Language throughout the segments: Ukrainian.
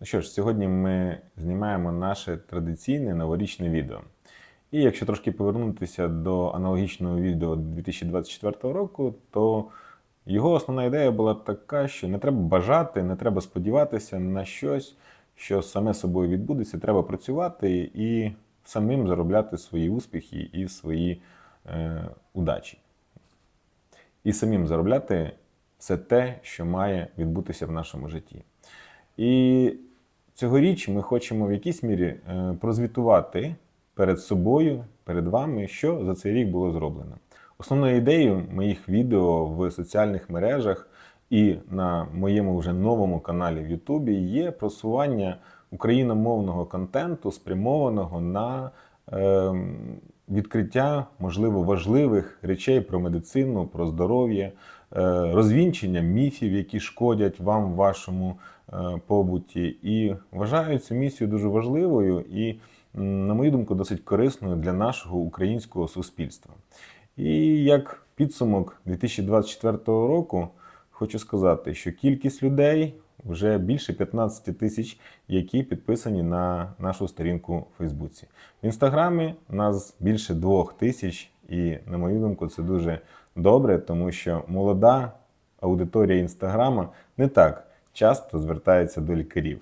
Ну що ж, сьогодні ми знімаємо наше традиційне новорічне відео. І якщо трошки повернутися до аналогічного відео 2024 року, то його основна ідея була така, що не треба бажати, не треба сподіватися на щось, що саме собою відбудеться. Треба працювати і самим заробляти свої успіхи і свої е, удачі. І самим заробляти все те, що має відбутися в нашому житті. І цьогоріч ми хочемо в якійсь мірі е, прозвітувати перед собою, перед вами, що за цей рік було зроблено. Основною ідеєю моїх відео в соціальних мережах і на моєму вже новому каналі в Ютубі є просування україномовного контенту, спрямованого на відкриття, можливо, важливих речей про медицину, про здоров'я, е, розвінчення міфів, які шкодять вам в вашому е, побуті. І вважаю цю місію дуже важливою і, на мою думку, досить корисною для нашого українського суспільства. І як підсумок 2024 року хочу сказати, що кількість людей вже більше 15 тисяч, які підписані на нашу сторінку в Фейсбуці. В інстаграмі нас більше двох тисяч, і на мою думку, це дуже добре, тому що молода аудиторія інстаграма не так часто звертається до лікарів.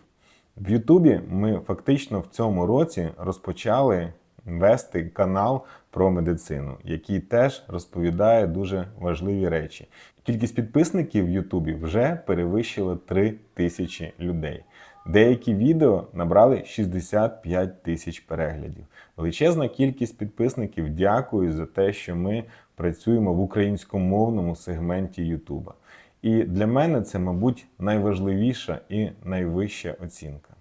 В Ютубі ми фактично в цьому році розпочали вести канал про медицину, який теж розповідає дуже важливі речі. Кількість підписників в Ютубі вже перевищила 3 тисячі людей. Деякі відео набрали 65 тисяч переглядів. Величезна кількість підписників дякую за те, що ми працюємо в українськомовному сегменті Ютуба. І для мене це, мабуть, найважливіша і найвища оцінка.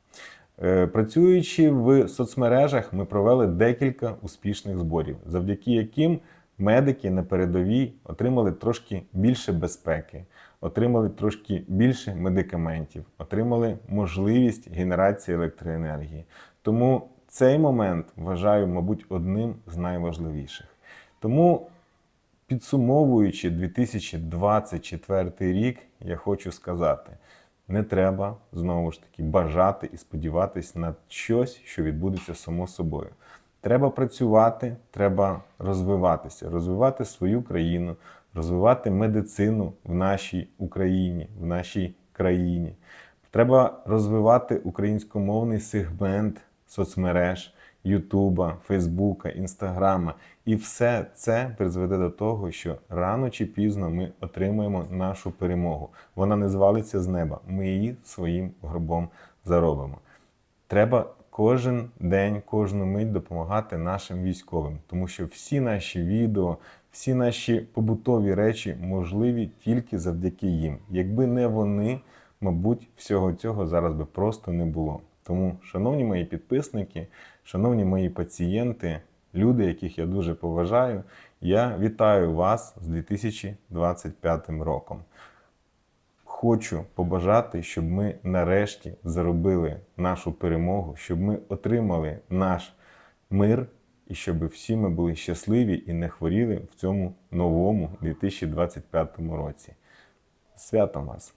Е, Працюючи в соцмережах, ми провели декілька успішних зборів, завдяки яким медики на передовій отримали трошки більше безпеки, отримали трошки більше медикаментів, отримали можливість генерації електроенергії. Тому цей момент вважаю, мабуть, одним з найважливіших. Тому Підсумовуючи 2024 рік, я хочу сказати: не треба знову ж таки бажати і сподіватись на щось, що відбудеться само собою. Треба працювати, треба розвиватися, розвивати свою країну, розвивати медицину в нашій Україні, в нашій країні. Треба розвивати українськомовний сегмент соцмереж. Ютуба, Фейсбука, Інстаграма. І все це призведе до того, що рано чи пізно ми отримаємо нашу перемогу. Вона не звалиться з неба. Ми її своїм гробом заробимо. Треба кожен день, кожну мить допомагати нашим військовим, тому що всі наші відео, всі наші побутові речі можливі тільки завдяки їм. Якби не вони, мабуть, всього цього зараз би просто не було. Тому, шановні мої підписники, шановні мої пацієнти, люди, яких я дуже поважаю, я вітаю вас з 2025 роком. Хочу побажати, щоб ми нарешті заробили нашу перемогу, щоб ми отримали наш мир і щоб всі ми були щасливі і не хворіли в цьому новому 2025 році. З Святом вас!